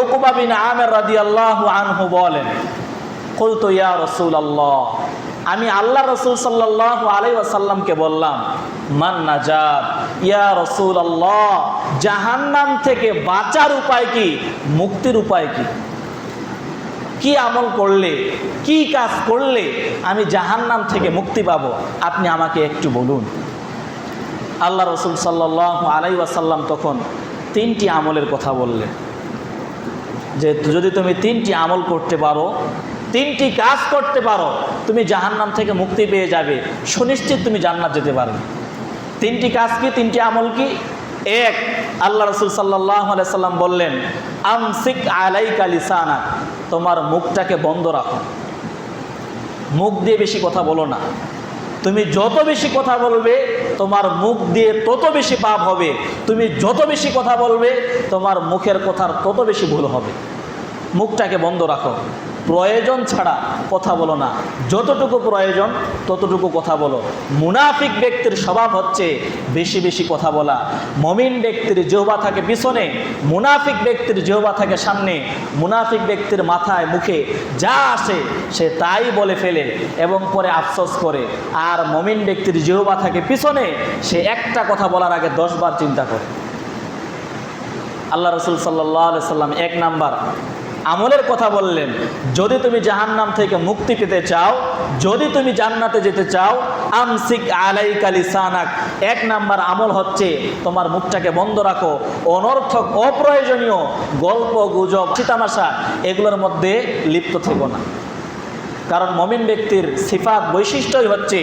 উকবা বিন আমের রাদিয়াল্লাহু আনহু বলেন, কুলতু ইয়া রাসূলুল্লাহ। আমি আল্লাহ রসুল সাল্লাল্লাহু আলাইহি ওয়াসাল্লামকে বললাম, মান নাজাত? ইয়া রাসূলুল্লাহ। জাহান্নাম থেকে বাঁচার উপায় কি? মুক্তির উপায় কি? কি আমল করলে? কি কাজ করলে আমি জাহান্নাম থেকে মুক্তি পাবো? আপনি আমাকে একটু বলুন। আল্লাহ রসুল সাল্লাহ আলাই ওয়াসাল্লাম তখন তিনটি আমলের কথা বললেন। যে যদি তুমি তিনটি আমল করতে পারো, তিনটি কাজ করতে পারো, তুমি জাহান্নাম থেকে মুক্তি পেয়ে যাবে। সুনিশ্চিত তুমি জান্নাত যেতে পারবে। তিনটি কাজ কি, তিনটি আমল কি? এক, আল্লাহ রসুল সাল্লাহ সাল্লাম বললেন, আমসিক আলাই কালিসানা তোমার মুখটাকে বন্ধ রাখো। মুখ দিয়ে বেশি কথা বলো না। তুমি যত বেশি কথা বলবে, তোমার মুখ দিয়ে তত বেশি পাপ হবে। তুমি যত বেশি কথা বলবে, তোমার মুখের কথার তত বেশি ভুল হবে। মুখটাকে বন্ধ রাখো। প্রয়োজন ছাড়া কথা বলো না। যতটুকু প্রয়োজন, ততটুকু কথা বলো। মুনাফিক ব্যক্তির স্বভাব হচ্ছে বেশি বেশি কথা বলা। মমিন ব্যক্তির জেহবা থাকে পিছনে, মুনাফিক ব্যক্তির জেহবা থাকে সামনে। মুনাফিক ব্যক্তির মাথায়, মুখে যা আসে, সে তাই বলে ফেলে এবং পরে আফসোস করে। আর মমিন ব্যক্তির জেহবা থাকে পিছনে, সে একটা কথা বলার আগে দশবার চিন্তা করে। আল্লাহ রসুল সাল্লাহ সাল্লাম এক নাম্বার আমলের কথা বললেন, যদি তুমি জাহান্নাম থেকে মুক্তি পেতে চাও, যদি তুমি জান্নাতে যেতে চাও, আমসিক আলাই কালি সানাক এক নাম্বার আমল হচ্ছে তোমার মুখটাকে বন্ধ রাখো, অনর্থক, অপ্রয়োজনীয় গল্প, গুজব, চিতামাশা, এগুলোর মধ্যে লিপ্ত থেকো না। কারণ মমিন ব্যক্তির সিফাত বৈশিষ্ট্যই হচ্ছে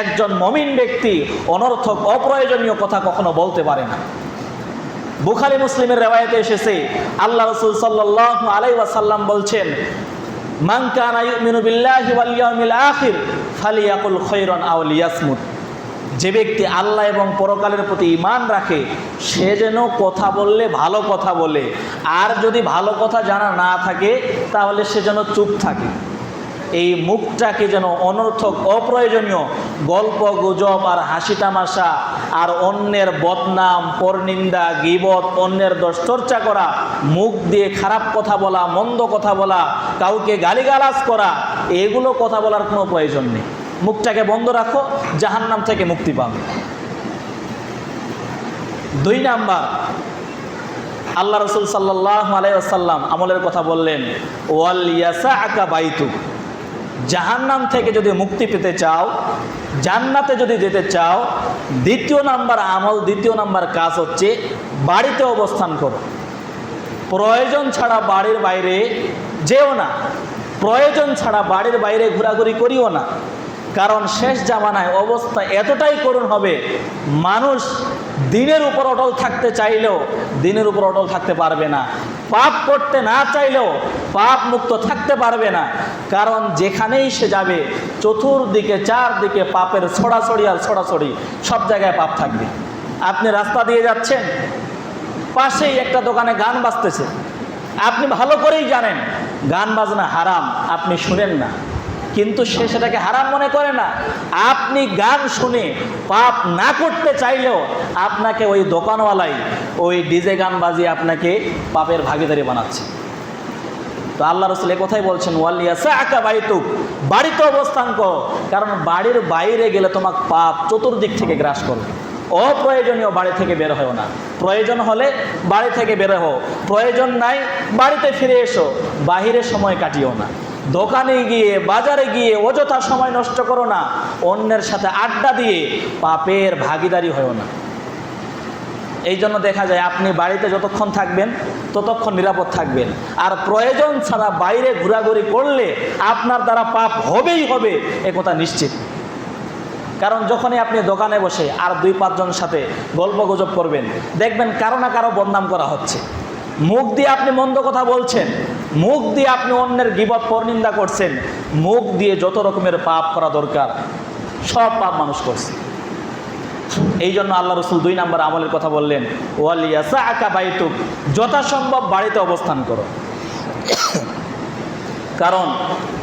একজন মমিন ব্যক্তি অনর্থক, অপ্রয়োজনীয় কথা কখনো বলতে পারে না। বুখারি মুসলিমের রেওয়ায়তে এসেছে, আল্লাহ রসুল সাল্লাহ আলাই ওয়াসাল্লাম বলছেন, মান কানা ইউমিনু বিল্লাহি ওয়াল ইয়াউমিল আখির ফালিয়াকুল খায়রান আও লিয়াসমুত। যে ব্যক্তি আল্লাহ এবং পরকালের প্রতি ইমান রাখে, সে যেন কথা বললে ভালো কথা বলে। আর যদি ভালো কথা জানা না থাকে, তাহলে সে যেন চুপ থাকে। এই মুখটাকে যেন অনর্থক, অপ্রয়োজনীয়, গল্প, গুজব আর হাসি তামাশা আর অন্যের বদনাম, পরনিন্দা গিবত অন্যের দোষ চর্চা করা, মুখ দিয়ে খারাপ কথা বলা, মন্দ কথা বলা, কাউকে গালিগালাজ করা, এগুলো কথা বলার কোনো প্রয়োজন নেই। মুখটাকে বন্ধ রাখো, জাহান্নাম থেকে মুক্তি পাবে দুই নাম্বার, আল্লাহ রসুল সাল্লাহ আলাইসাল্লাম আমলের কথা বললেন, ওয়াল ইয়াসা আকা বাইতু জাহান্নাম থেকে যদি মুক্তি পেতে চাও, জান্নাতে যদি যেতে চাও, দ্বিতীয় নাম্বার আমল, দ্বিতীয় নাম্বার কাজ হচ্ছে বাড়িতে অবস্থান করো। প্রয়োজন ছাড়া বাড়ির বাইরে যেও না। প্রয়োজন ছাড়া বাড়ির বাইরে ঘোরাঘুরি করিও না। কারণ শেষ জামানায় অবস্থা এতটাই করুণ হবে, মানুষ দিনের উপর অটল থাকতে চাইলেও দিনের উপর অটল থাকতে পারবে না। পাপ করতে না চাইলেও পাপ মুক্ত থাকতে পারবে না। কারণ যেখানেই সে যাবে, চতুর্দিকে, চারদিকে পাপের ছড়াছড়ি আর ছড়াছড়ি, সব জায়গায় পাপ থাকবে। আপনি রাস্তা দিয়ে যাচ্ছেন, পাশেই একটা দোকানে গান বাজতেছে। আপনি ভালো করেই জানেন, গান বাজনা হারাম, আপনি শুনেন না। কিন্তু সে সেটাকে হারাম মনে করে না। আপনি গান শুনে পাপ না করতে চাইলেও আপনাকে ওই দোকানওয়ালাই, ওই ডিজে গান বাজিয়ে আপনাকে পাপের ভাগিদারি বানাচ্ছে। তো আল্লাহ রসুল কথাই বলছেন ওয়ালিয়াসা আঁকা বাইতুক। বাড়িতে অবস্থান কর, কারণ বাড়ির বাইরে গেলে তোমাকে পাপ চতুর্দিক থেকে গ্রাস করবে। অপ্রয়োজনীয় বাড়ি থেকে বের হও না। প্রয়োজন হলে বাড়ি থেকে বের হও। প্রয়োজন নাই, বাড়িতে ফিরে এসো। বাহিরে সময় কাটিও না। দোকানে গিয়ে, বাজারে গিয়ে অযথা সময় নষ্ট করো না। অন্যের সাথে আড্ডা দিয়ে পাপের ভাগিদারি হও না। এই জন্য দেখা যায় আপনি বাড়িতে যতক্ষণ থাকবেন, ততক্ষণ নিরাপদ থাকবেন। আর প্রয়োজন ছাড়া বাইরে ঘোরাঘুরি করলে আপনার দ্বারা পাপ হবেই হবে, এ কথা নিশ্চিত। কারণ যখনই আপনি দোকানে বসে আর দুই পাঁচজনের সাথে গল্প গুজব করবেন, দেখবেন কারও না কারও বদনাম করা হচ্ছে। মুখ দিয়ে আপনি মন্দ কথা বলছেন, মুখ দিয়ে আপনি অন্যের গিবত পরনিন্দা করছেন, মুখ দিয়ে যত রকমের পাপ করা দরকার, সব পাপ মানুষ করছে। এই জন্য আল্লাহ রসুল দুই নম্বর আমলের কথা বললেন ওয়ালিয়াসা আকা বাইতুক, যথাসম্ভব বাড়িতে অবস্থান করো। কারণ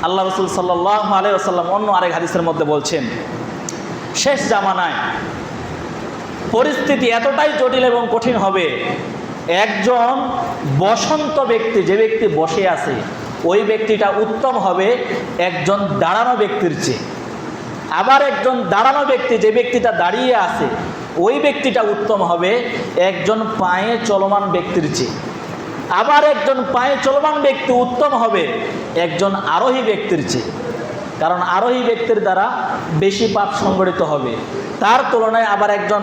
আল্লাহ রসুল সাল্লাহ আলাই আসাল্লাম অন্য আরেক হাদিসের মধ্যে বলছেন, শেষ জামানায় পরিস্থিতি এতটাই জটিল এবং কঠিন হবে, একজন বসন্ত ব্যক্তি, যে ব্যক্তি বসে আছে, ওই ব্যক্তিটা উত্তম হবে একজন দাঁড়ানো ব্যক্তির চেয়ে। আবার একজন দাঁড়ানো ব্যক্তি, যে ব্যক্তিটা দাঁড়িয়ে আছে, ওই ব্যক্তিটা উত্তম হবে একজন পায়ে চলমান ব্যক্তির চেয়ে। আবার একজন পায়ে চলমান ব্যক্তি উত্তম হবে একজন আরোহী ব্যক্তির চেয়ে। কারণ আরোহী ব্যক্তির দ্বারা বেশি পাপ সংগঠিত হবে। তার তুলনায় আবার একজন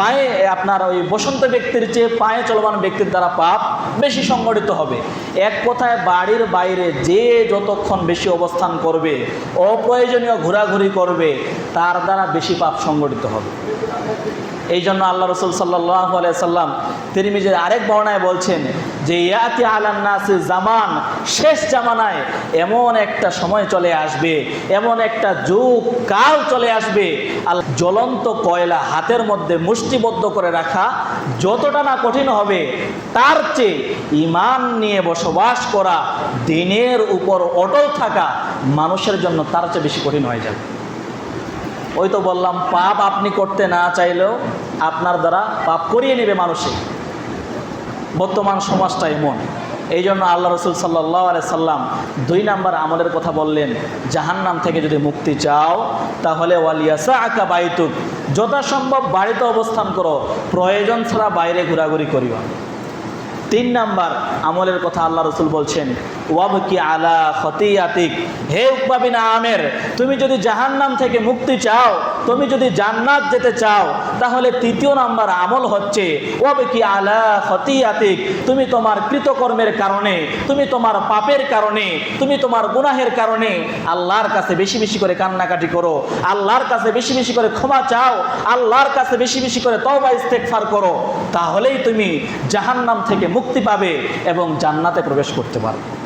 পায়ে আপনার ওই বসন্ত ব্যক্তির চেয়ে পায়ে চলমান ব্যক্তির দ্বারা পাপ বেশি সংগঠিত হবে। এক কথায় বাড়ির বাইরে যে যতক্ষণ বেশি অবস্থান করবে, অপ্রয়োজনীয় ঘোরাঘুরি করবে, তার দ্বারা বেশি পাপ সংগঠিত হবে। এই জন্য আল্লাহ রসুল সাল্লাহ সাল্লাম তিরমিজের আরেক বর্ণায় বলছেন যে, ইয়াতি আলান্নাসি জামান, শেষ জামানায় এমন একটা সময় চলে আসবে, এমন একটা যুগ, কাল চলে আসবে। আল জ্বলন্ত কয়লা হাতের মধ্যে মুষ্টিবদ্ধ করে রাখা যতটা না কঠিন হবে, তার চেয়ে ইমান নিয়ে বসবাস করা, দিনের উপর অটল থাকা মানুষের জন্য তার চেয়ে বেশি কঠিন হয়ে যাবে। ওই তো বললাম, পাপ আপনি করতে না চাইলেও আপনার দ্বারা পাপ করিয়ে নেবে মানুষে। বর্তমান সমাজটা এমন। এই জন্য আল্লাহ রসুল সাল্লাহ সাল্লাম দুই নাম্বার আমলের কথা বললেন, জাহান্নাম থেকে যদি মুক্তি চাও, তাহলে ওয়ালিয়াসা আঁকা বাইতুক, যথাসম্ভব বাড়িতে অবস্থান করো, প্রয়োজন ছাড়া বাইরে ঘোরাঘুরি করিও। তিন নাম্বার আমলের কথা আল্লাহ রসুল বলছেন ওয়াবকি আলা খতিয়াতিক। হে উকবাবিন আমের, তুমি যদি জাহান্নাম থেকে মুক্তি চাও, তুমি যদি জান্নাত যেতে চাও, তাহলে তৃতীয় নাম্বার আমল হচ্ছে ওয়াবকি আলা খতিয়াতিক। তুমি তোমার কৃতকর্মের কারণে, তুমি তোমার পাপের কারণে, তুমি তোমার গুনাহের কারণে আল্লাহর কাছে বেশি বেশি করে কান্নাকাটি করো, আল্লাহর কাছে বেশি বেশি করে ক্ষমা চাও, আল্লাহর কাছে বেশি বেশি করে তওবা ইস্তেগফার করো, তাহলেই তুমি জাহান্নাম থেকে মুক্তি পাবে এবং জান্নাতে প্রবেশ করতে পারবে।